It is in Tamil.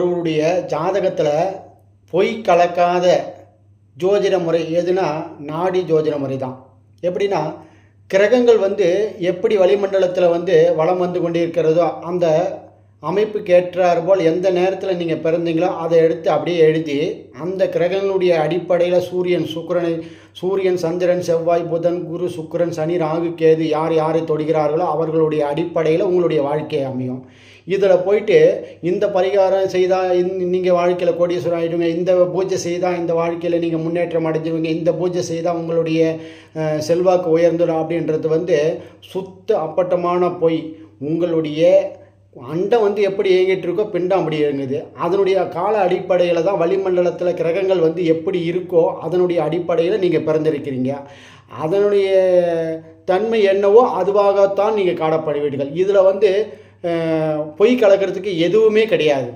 ஒருவருடைய ஜாதகத்தில் பொய் கலக்காத ஜோதிட முறை எதுனா நாடி ஜோதிட முறை தான் எப்படின்னா கிரகங்கள் வந்து எப்படி வளிமண்டலத்தில் வந்து வலம் வந்து கொண்டிருக்கிறதோ அந்த அமைப்புக்கு ஏற்றாறுபோல் எந்த நேரத்தில் நீங்கள் பிறந்தீங்களோ அதை எடுத்து அப்படியே எழுதி அந்த கிரகங்களுடைய அடிப்படையில் சூரியன் சுக்கரனை சூரியன் சந்திரன் செவ்வாய் புதன் குரு சுக்கரன் சனி ராகு கேது யார் யாரை தொடுகிறார்களோ அவர்களுடைய அடிப்படையில் உங்களுடைய வாழ்க்கையை அமையும். இதில் போயிட்டு இந்த பரிகாரம் செய்தால் நீங்கள் வாழ்க்கையில் கோடீஸ்வரம் ஆகிடுங்க இந்த பூஜை செய்தால் இந்த வாழ்க்கையில் நீங்கள் முன்னேற்றம் அடைஞ்சுவீங்க இந்த பூஜை செய்தால் உங்களுடைய செல்வாக்கு உயர்ந்துடும் அப்படின்றது வந்து சுத்த அப்பட்டமான பொய். உங்களுடைய அண்டம் வந்து எப்படி இயங்கிட்டு இருக்கோ பிண்டம் அப்படி இயங்குது. அதனுடைய கால அடிப்படையில் தான் வளிமண்டலத்தில் கிரகங்கள் வந்து எப்படி இருக்கோ அதனுடைய அடிப்படையில் நீங்கள் பிறந்திருக்கிறீங்க. அதனுடைய தன்மை என்னவோ அதுவாகத்தான் நீங்கள் காணப்படுவீர்கள். இதில் வந்து பொய் கலக்கிறதுக்கு எதுவுமே கிடையாது.